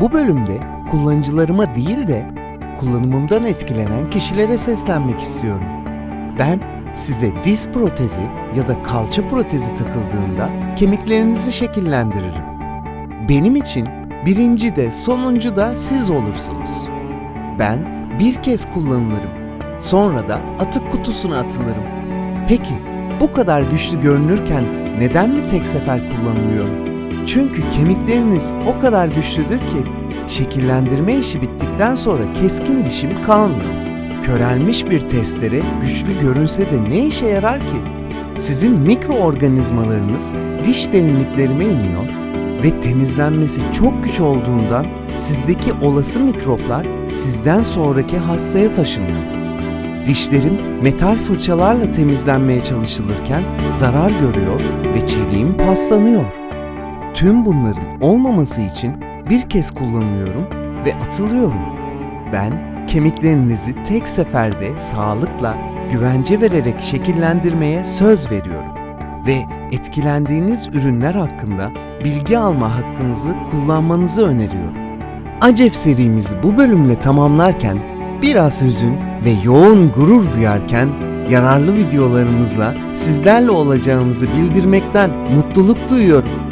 Bu bölümde kullanıcılarıma değil de kullanımımdan etkilenen kişilere seslenmek istiyorum. Ben size diz protezi ya da kalça protezi takıldığında kemiklerinizi şekillendiririm. Benim için birinci de sonuncu da siz olursunuz. Ben bir kez kullanılırım. Sonra da atık kutusuna atılırım. Peki bu kadar güçlü görünürken neden mi tek sefer kullanılıyorum? Çünkü kemikleriniz o kadar güçlüdür ki şekillendirme işi bittikten sonra keskin dişim kalmıyor. Körelmiş bir testere güçlü görünse de ne işe yarar ki? Sizin mikroorganizmalarınız diş derinliklerime iniyor ve temizlenmesi çok güç olduğundan sizdeki olası mikroplar sizden sonraki hastaya taşınıyor. Dişlerim metal fırçalarla temizlenmeye çalışılırken zarar görüyor ve çeliğim paslanıyor. Tüm bunların olmaması için bir kez kullanıyorum ve atılıyorum. Ben kemiklerinizi tek seferde sağlıkla, güvence vererek şekillendirmeye söz veriyorum ve etkilendiğiniz ürünler hakkında bilgi alma hakkınızı kullanmanızı öneriyorum. Acef serimizi bu bölümle tamamlarken biraz hüzün ve yoğun gurur duyarken yararlı videolarımızla sizlerle olacağımızı bildirmekten mutluluk duyuyorum.